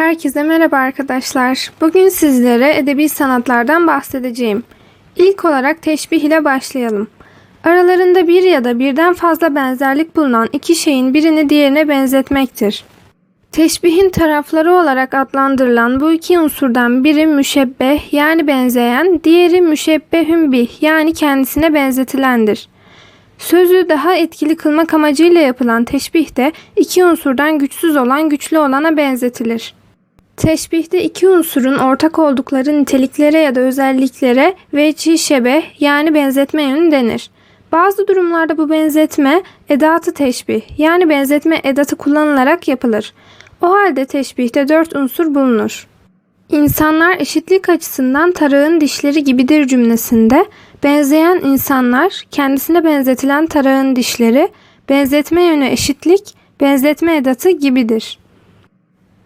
Herkese merhaba arkadaşlar. Bugün sizlere edebi sanatlardan bahsedeceğim. İlk olarak teşbih ile başlayalım. Aralarında bir ya da birden fazla benzerlik bulunan iki şeyin birini diğerine benzetmektir. Teşbihin tarafları olarak adlandırılan bu iki unsurdan biri müşebbeh yani benzeyen, diğeri müşebbehün bih yani kendisine benzetilendir. Sözü daha etkili kılmak amacıyla yapılan teşbih de iki unsurdan güçsüz olan güçlü olana benzetilir. Teşbihte iki unsurun ortak oldukları niteliklere ya da özelliklere vecih şebeh yani benzetme yönü denir. Bazı durumlarda bu benzetme edatı teşbih yani benzetme edatı kullanılarak yapılır. O halde teşbihte dört unsur bulunur. İnsanlar eşitlik açısından tarağın dişleri gibidir cümlesinde benzeyen insanlar kendisine benzetilen tarağın dişleri benzetme yönü eşitlik, benzetme edatı gibidir.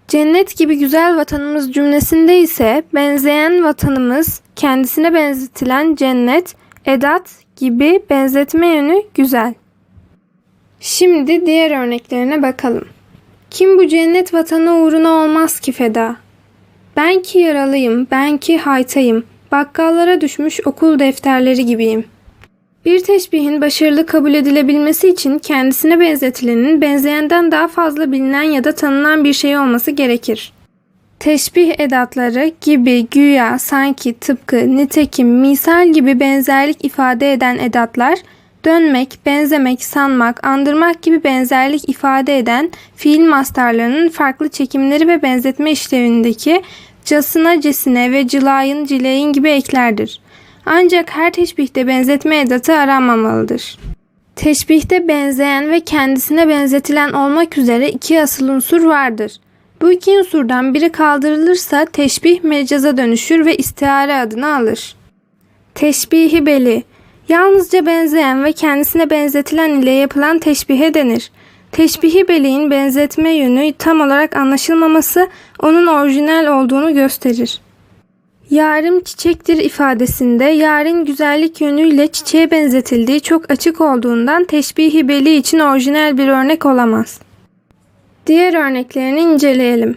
Cennet gibi güzel vatanımız cümlesinde ise benzeyen vatanımız kendisine benzetilen cennet, edat gibi benzetme yönü güzel. Şimdi diğer örneklerine bakalım. Kim bu cennet vatanı uğruna olmaz ki feda? Ben ki yaralıyım, ben ki haytayım, bakkallara düşmüş okul defterleri gibiyim. Bir teşbihin başarılı kabul edilebilmesi için kendisine benzetilenin benzeyenden daha fazla bilinen ya da tanınan bir şey olması gerekir. Teşbih edatları gibi, güya, sanki, tıpkı, nitekim, misal gibi benzerlik ifade eden edatlar, dönmek, benzemek, sanmak, andırmak gibi benzerlik ifade eden fiil mastarlarının farklı çekimleri ve benzetme işlevindeki casına cesine ve cilayın cileyin gibi eklerdir. Ancak her teşbihte benzetme edatı aranmamalıdır. Teşbihte benzeyen ve kendisine benzetilen olmak üzere iki asıl unsur vardır. Bu iki unsurdan biri kaldırılırsa teşbih mecaza dönüşür ve istihare adını alır. Teşbihi beli Yalnızca benzeyen ve kendisine benzetilen ile yapılan teşbihe denir. Teşbihi beliğin benzetme yönü tam olarak anlaşılmaması onun orijinal olduğunu gösterir. Yarim çiçektir ifadesinde yarın güzellik yönüyle çiçeğe benzetildiği çok açık olduğundan teşbihi beli için orijinal bir örnek olamaz. Diğer örneklerini inceleyelim.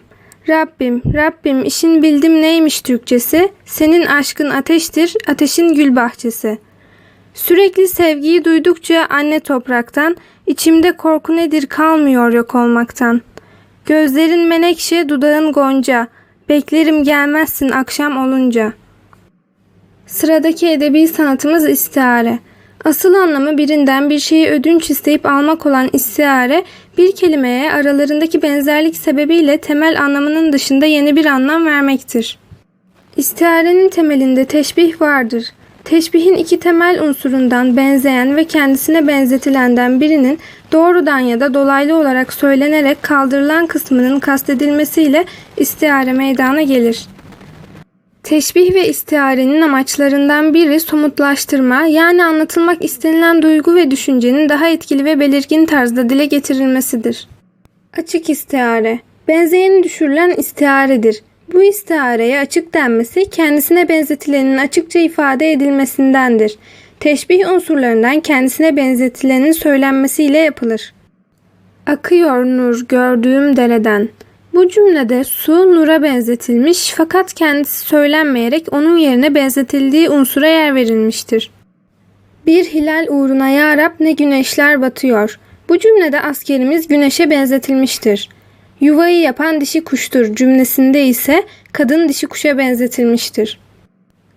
Rabbim, Rabbim işin bildim neymiş Türkçesi, senin aşkın ateştir, ateşin gül bahçesi. Sürekli sevgiyi duydukça anne topraktan, içimde korku nedir kalmıyor yok olmaktan. Gözlerin menekşe, dudağın gonca, beklerim gelmezsin akşam olunca. Sıradaki edebi sanatımız istiare. Asıl anlamı birinden bir şeyi ödünç isteyip almak olan istiare, bir kelimeye aralarındaki benzerlik sebebiyle temel anlamının dışında yeni bir anlam vermektir. İstiarenin temelinde teşbih vardır. Teşbihin iki temel unsurundan benzeyen ve kendisine benzetilenden birinin doğrudan ya da dolaylı olarak söylenerek kaldırılan kısmının kastedilmesiyle istiare meydana gelir. Teşbih ve istiarenin amaçlarından biri somutlaştırma yani anlatılmak istenilen duygu ve düşüncenin daha etkili ve belirgin tarzda dile getirilmesidir. Açık istiare Benzeyeni düşürülen istiaredir. Bu istiareye açık denmesi kendisine benzetilenin açıkça ifade edilmesindendir. Teşbih unsurlarından kendisine benzetilenin söylenmesiyle yapılır. Akıyor nur gördüğüm dereden. Bu cümlede su nura benzetilmiş fakat kendisi söylenmeyerek onun yerine benzetildiği unsura yer verilmiştir. Bir hilal uğruna ya Rab ne güneşler batıyor. Bu cümlede askerimiz güneşe benzetilmiştir. Yuvayı yapan dişi kuştur cümlesinde ise kadın dişi kuşa benzetilmiştir.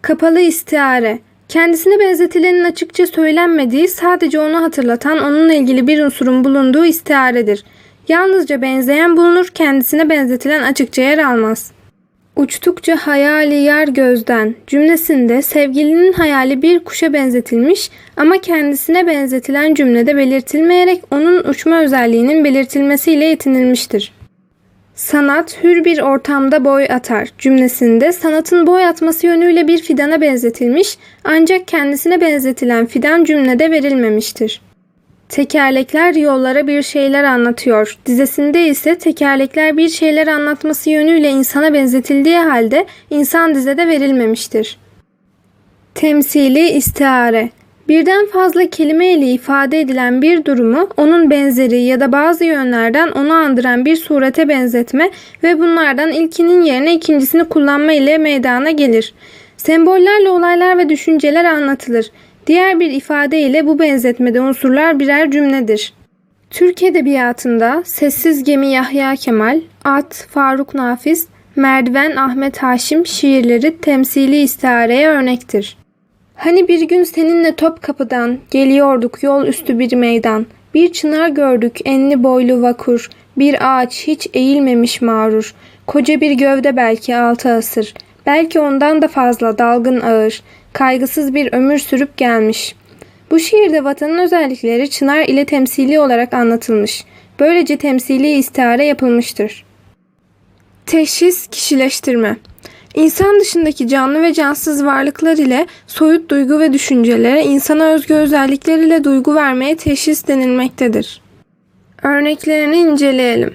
Kapalı istiare Kendisine benzetilenin açıkça söylenmediği, sadece onu hatırlatan onunla ilgili bir unsurun bulunduğu istiaredir. Yalnızca benzeyen bulunur, kendisine benzetilen açıkça yer almaz. Uçtukça hayali yer gözden cümlesinde sevgilinin hayali bir kuşa benzetilmiş ama kendisine benzetilen cümlede belirtilmeyerek onun uçma özelliğinin belirtilmesiyle yetinilmiştir. Sanat hür bir ortamda boy atar cümlesinde sanatın boy atması yönüyle bir fidana benzetilmiş ancak kendisine benzetilen fidan cümlede verilmemiştir. Tekerlekler yollara bir şeyler anlatıyor. Dizesinde ise tekerlekler bir şeyler anlatması yönüyle insana benzetildiği halde insan dizede verilmemiştir. Temsili istiare Birden fazla kelime ile ifade edilen bir durumu onun benzeri ya da bazı yönlerden onu andıran bir surete benzetme ve bunlardan ilkinin yerine ikincisini kullanma ile meydana gelir. Sembollerle olaylar ve düşünceler anlatılır. Diğer bir ifade ile bu benzetmede unsurlar birer cümledir. Türk Edebiyatı'nda Sessiz Gemi Yahya Kemal, At Faruk Nafiz, Merdiven Ahmet Haşim şiirleri temsili istiareye örnektir. Hani bir gün seninle top kapıdan geliyorduk yol üstü bir meydan. Bir çınar gördük enli boylu vakur. Bir ağaç hiç eğilmemiş mağrur. Koca bir gövde belki altı asır. Belki ondan da fazla dalgın ağır. Kaygısız bir ömür sürüp gelmiş. Bu şiirde vatanın özellikleri çınar ile temsili olarak anlatılmış. Böylece temsili istihare yapılmıştır. Teşhis kişileştirme İnsan dışındaki canlı ve cansız varlıklar ile soyut duygu ve düşüncelere insana özgü özellikler ile duygu vermeye teşhis denilmektedir. Örneklerini inceleyelim.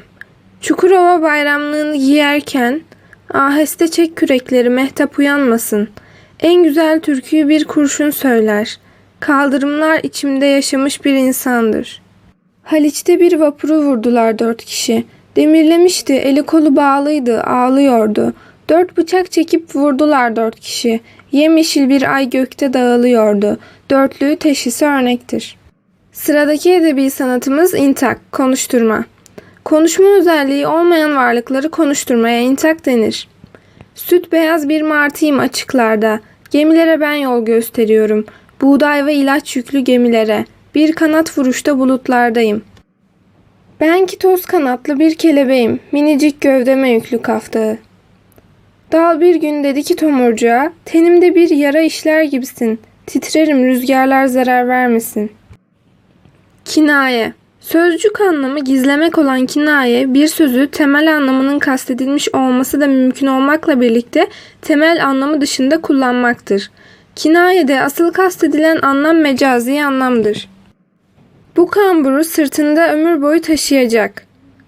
Çukurova bayramlığını giyerken aheste çek kürekleri mehtap uyanmasın. En güzel türküyü bir kurşun söyler. Kaldırımlar içimde yaşamış bir insandır. Haliç'te bir vapuru vurdular dört kişi. Demirlemişti, eli kolu bağlıydı, ağlıyordu. Dört bıçak çekip vurdular dört kişi. Yemyeşil bir ay gökte dağılıyordu. Dörtlüğü teşhisi örnektir. Sıradaki edebi sanatımız intak, konuşturma. Konuşma özelliği olmayan varlıkları konuşturmaya intak denir. Süt beyaz bir martıyım açıklarda. Gemilere ben yol gösteriyorum. Buğday ve ilaç yüklü gemilere. Bir kanat vuruşta bulutlardayım. Ben ki toz kanatlı bir kelebeğim. Minicik gövdeme yüklü kaftağı. Dal bir gün dedi ki tomurcuğa, tenimde bir yara işler gibisin. Titrerim rüzgarlar zarar vermesin. Kinaye Sözcük anlamı gizlemek olan kinaye bir sözü temel anlamının kastedilmiş olması da mümkün olmakla birlikte temel anlamı dışında kullanmaktır. Kinayede asıl kastedilen anlam mecazi anlamdır. Bu kamburu sırtında ömür boyu taşıyacak.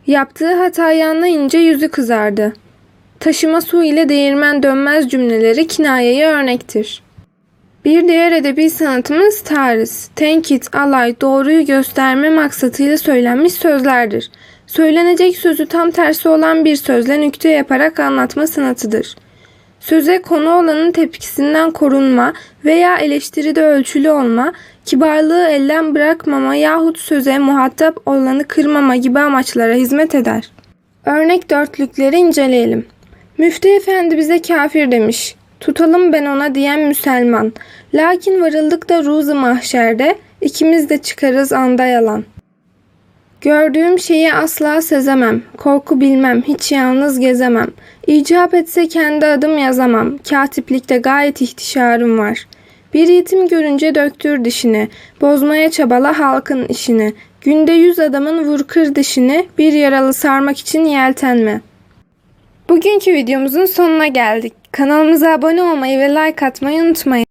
Yaptığı hatayı anlayınca yüzü kızardı. Taşıma su ile değirmen dönmez cümleleri kinayeye örnektir. Bir diğer edebi sanatımız tariz, tenkit, alay, doğruyu gösterme maksatıyla söylenmiş sözlerdir. Söylenecek sözü tam tersi olan bir sözle nükte yaparak anlatma sanatıdır. Söze konu olanın tepkisinden korunma veya eleştiride ölçülü olma, kibarlığı elden bırakmama yahut söze muhatap olanı kırmama gibi amaçlara hizmet eder. Örnek dörtlükleri inceleyelim. Müftü efendi bize kafir demiş. Tutalım ben ona diyen Müselman. Lakin varıldık da ruzu mahşerde ikimiz de çıkarız anda yalan. Gördüğüm şeyi asla sezemem. Korku bilmem, hiç yalnız gezemem. İcap etse kendi adım yazamam. Katiplikte gayet ihtişarım var. Bir yetim görünce döktür dişini. Bozmaya çabala halkın işini. Günde yüz adamın vur kır dişini. Bir yaralı sarmak için yeltenme.'' Bugünkü videomuzun sonuna geldik. Kanalımıza abone olmayı ve like atmayı unutmayın.